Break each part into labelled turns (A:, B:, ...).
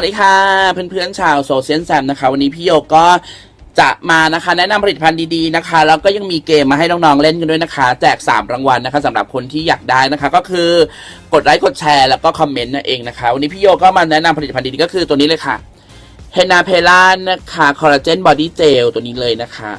A: สวัสดีค่ะ เพื่อนๆชาวโซเชียลแซมนะคะ วันนี้พี่โยก็จะมานะคะแนะนำผลิตภัณฑ์ดีๆนะคะ แล้วก็ยังมีเกมมาให้น้องๆเล่นกันด้วยนะคะ แจก 3 รางวัลนะคะสำหรับคนที่อยากได้นะคะ ก็คือกดไลค์กดแชร์แล้วก็คอมเมนต์นั่นเองนะคะ วันนี้พี่โยก็มาแนะนำผลิตภัณฑ์ดีๆก็คือตัวนี้เลยค่ะเฮนาเพลานะคะคอลลาเจนบอดี้เจลตัวนี้เลยนะคะ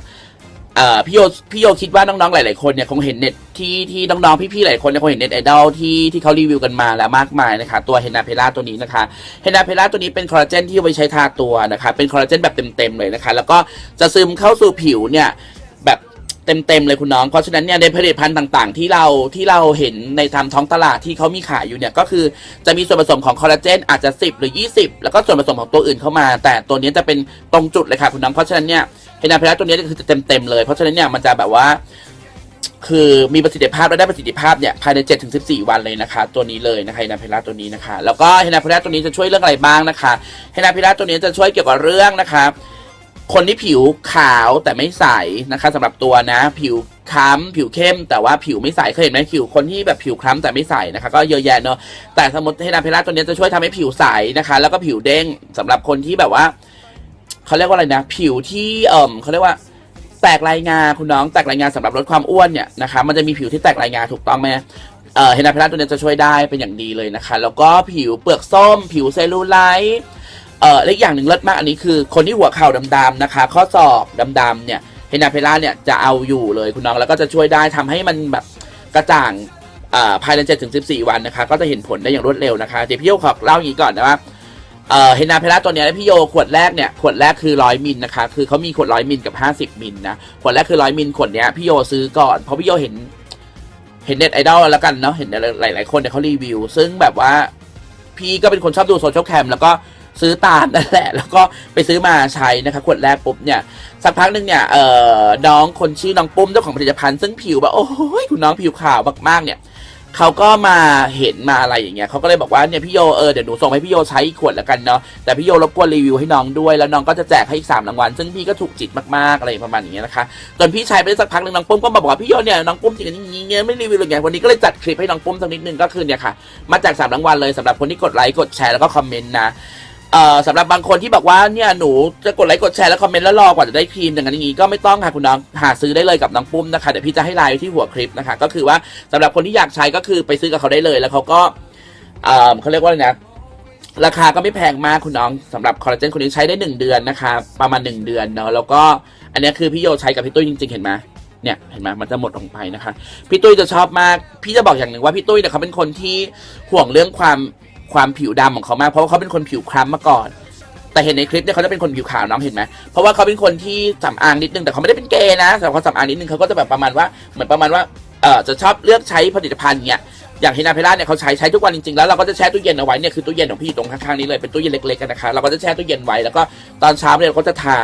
A: เอ่อพี่โยพี่โยคิดว่าน้องๆหลายๆคนเนี่ยคงเห็นเน็ตที่ที่น้องๆพี่ๆหลายคนเนี่ยคงเห็นเน็ตไอดอลที่ที่เขารีวิวกันมาแล้วมากมายนะคะตัวเฮนาเพลาตัวนี้นะคะเฮนาเพลาตัวนี้เป็นคอลลาเจนที่เอาไปใช้ทาตัวนะคะเป็นคอลลาเจนแบบเต็มๆเลยนะคะ แล้วก็จะซึมเข้าสู่ผิวเนี่ยแบบเต็มๆเลยคุณน้อง เพราะฉะนั้นเนี่ยในผลิตภัณฑ์ต่างๆ ที่เราที่เราเห็นในตามท้องตลาดที่เขามีขายอยู่เนี่ยก็คือจะมีส่วนผสมของคอลลาเจนอาจจะ 10 หรือ 20 แล้วก็ส่วนผสมของตัวอื่นเข้ามา แต่ตัวนี้จะเป็นตรงจุดเลยค่ะคุณน้องเพราะฉะนั้นเนี่ย เฮนาเพลาตัวนี้คือจะเต็มๆเลย เพราะฉะนั้นเนี่ยมันจะแบบว่า คือมีประสิทธิภาพและได้ประสิทธิภาพเนี่ยภายใน7ถึง14 วันเลยนะคะ ตัวนี้เลยนะคะเฮนาเพลาตัวนี้นะคะ แล้วก็เฮนาเพลาตัวนี้จะช่วยเรื่องอะไรบ้างนะคะเฮนาเพลาตัวนี้จะช่วยเกี่ยวกับเรื่องนะคะคนที่ผิวขาวแต่ไม่ใสนะคะสำหรับตัวนะ ผิวคล้ำผิวเข้ม แต่ว่าผิวไม่ใสเคยเห็นไหมผิวคนที่แบบผิวคล้ำแต่ไม่ใสนะคะก็เยอะแยะเนอะแต่สมมติเฮนาเพลาตัวนี้จะช่วยทำให้ผิวใสนะคะ แล้วก็ผิวเด้งสำหรับคนที่แบบว่า เขาเรียกว่าอะไรนะ ผิวที่เอ่มเขาเรียกว่าแตกลายงาคุณน้องแตกลายงาสำหรับลดความอ้วนเนี่ยนะคะมันจะมีผิวที่แตกลายงาถูกต้องไหมเอ่อเฮนาเพลาตัวนี้จะช่วยได้เป็นอย่างดีเลยนะคะ แล้วก็ผิวเปลือกส้ม ผิวเซลลูไลท์เอ่อและอีกอย่างหนึ่งเลิศมากอันนี้คือ คนที่หัวเข่าดำๆนะคะ ข้อศอกดำๆเนี่ยเฮนาเพลาเนี่ยจะเอาอยู่เลยคุณน้องแล้วก็จะช่วยได้ทำให้มันแบบกระจ่างเอ่อภายใน7ถึง14วันนะคะ ก็จะเห็นผลได้อย่างรวดเร็วนะคะเดี๋ยวพี่โยขอเล่าอย่างนี้ก่อนนะว่า เอ่อเฮนาเพลาตัวเนี้ยพี่โยขวดแรกเนี่ยขวดแรกคือร้อยมิลนะคะคือเขามีขวดร้อยมิลกับห้าสิบมิลนะขวดแรกคือร้อยมิลขวดเนี้ยพี่โยซื้อก่อนเพราะพี่โยเห็น เห็นเน็ตไอดอลแล้วกันเนาะเห็นหลาย ๆ คนเนี่ยเขารีวิว ซึ่งแบบว่าพี่ก็เป็นคนชอบดูโซเชียลแคมแล้วก็ซื้อตามนั่นแหละ แล้วก็ไปซื้อมาใช้นะคะขวดแรกปุ๊บเนี่ย สักพักหนึ่งเนี่ยเอ่อน้องคนชื่อน้องปุ้มเจ้าของผลิตภัณฑ์ซึ่งผิวแบบโอ้ยคุณน้องผิวขาวมากๆเนี่ย เขาก็มาเห็นมาอะไรอย่างเงี้ยเขาก็เลยบอกว่าเนี่ยพี่โยเออเดี๋ยวหนูส่งให้พี่โยใช้อีกขวดแล้วกันเนาะแต่พี่โยรบกวนรีวิวให้น้องด้วยแล้วน้องก็จะแจกให้อีกสามรางวัลซึ่งพี่ก็ถูกจิตมากๆอะไรประมาณอย่างเงี้ยนะคะจนพี่ใช้ไปได้สักพักหนึ่งน้องปุ้มก็มาบอกว่าพี่โยเนี่ยน้องปุ้มจริงๆอย่างเงี้ยไม่รีวิวเลยไงวันนี้ก็เลยจัดคลิปให้น้องปุ้มสักนิดนึงก็คือเนี่ยค่ะมาแจกสามรางวัลเลยสำหรับคนที่กดไลค์กดแชร์แล้วก็คอมเมนต์นะ เอ่อสำหรับบางคนที่บอกว่าเนี่ยหนูจะกดไลค์กดแชร์แล้วคอมเมนต์แล้วรอกว่าจะได้ครีมอย่างนั้นอย่างนี้ก็ไม่ต้องค่ะคุณน้องหาซื้อได้เลยกับน้องปุ้มนะคะเดี๋ยวพี่จะให้ไลน์ไว้ที่หัวคลิปนะคะ ก็คือว่าสำหรับคนที่อยากใช้ก็คือไปซื้อกับเขาได้เลยแล้วเขาก็เอ่อเขาเรียกว่าอะไรนะราคาก็ไม่แพงมากคุณน้องสำหรับคอลลาเจนคนนี้ใช้ได้หนึ่งเดือนนะคะประมาณหนึ่งเดือนเนาะแล้วก็อันนี้คือพี่โยใช้กับพี่ตุ้ยจริง ๆ เห็นไหมเนี่ยเห็นไหมมันจะหมดลงไปนะคะ พี่ตุ้ยจะชอบมาก พี่จะบอกอย่างหนึ่งว่าพี่ตุ้ยเนี่ยเขาเป็นคนที่ห่วงเรื่องความ ความผิวดำของเขามาก เพราะว่าเขาเป็นคนผิวคล้ำมาก่อน แต่เห็นในคลิปเนี่ยเขาจะเป็นคนผิวขาวน้องเห็นไหมเพราะว่าเขาเป็นคนที่สำอางนิดนึงแต่เขาไม่ได้เป็นเกย์นะแต่เขาสำอางนิดนึงเขาก็จะแบบประมาณว่าเหมือนประมาณว่าเออจะชอบเลือกใช้ผลิตภัณฑ์เนี่ยอย่างเฮนาเพล่าเนี่ยเขาใช้ใช้ทุกวันจริงๆแล้วเราก็จะแช่ตู้เย็นเอาไว้เนี่ยคือตู้เย็นของพี่ตรงข้างๆนี้เลยเป็นตู้เย็นเล็กๆกันนะคะเราก็จะแช่ตู้เย็นไว้แล้วก็ตอนเช้าเนี่ยเราก็จะทา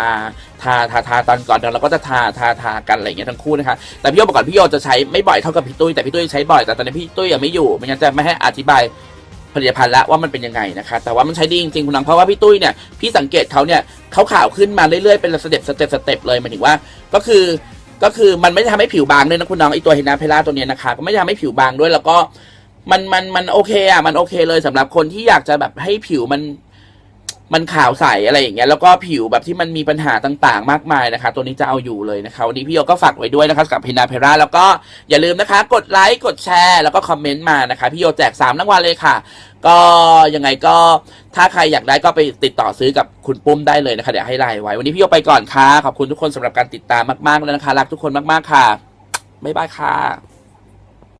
A: ทาทาทาตอนก่อนนอนเราก็จะทาทาทากันอะไรอย่างเงี้ยทั้งคู่นะคะแต่พี่โยบอกก่อนพี่โยจะใช้ไม่บ่อยเท่ากับพี่ตุ้ยแต่พี่ตุ้ยใช้บ่อยแต่ตอนนี้พี่ตุ้ยยังไม่อยู่ไม่งั้นจะไม่ให้อธิบาย ผลิตภัณฑ์ละว่ามันเป็นยังไงนะคะ แต่ว่ามันใช้ดีจริงๆคุณนังเพราะว่าพี่ตุ้ยเนี่ยพี่สังเกตเขาเนี่ยเขาขาวขึ้นมาเรื่อยๆเป็นสเต็ปสเต็ปสเต็ปเลยหมายถึงว่า ก็คือก็คือมันไม่ได้ทำให้ผิวบางเลยนะคุณน้องไอตัวเฮนาเพล่าตัวเนี้ยนะคะก็ไม่ได้ทำให้ผิวบางด้วยแล้วก็มันมันมันโอเคอะมันโอเคเลยสำหรับคนที่อยากจะแบบให้ผิวมัน มันขาวใสอะไรอย่างเงี้ยแล้วก็ผิวแบบที่มันมีปัญหาต่างๆ มากมายนะคะ ตัวนี้จะเอาอยู่เลยนะคะวันนี้พี่โยก็ฝากไว้ด้วยนะคะกับเพนาเพราแล้วก็อย่าลืมนะคะ กดไลค์กดแชร์ แล้วก็คอมเมนต์มานะคะพี่โยแจก3รางวัลเลยค่ะ ก็ยังไงก็ถ้าใครอยากได้ก็ไปติดต่อซื้อกับคุณปุ้มได้เลยนะคะเดี๋ยวให้ไลน์ไว้ วันนี้พี่โยไปก่อนค่ะขอบคุณทุกคนสำหรับการติดตามมากๆเลยนะคะรักทุกคนมากๆค่ะบ๊ายบายค่ะ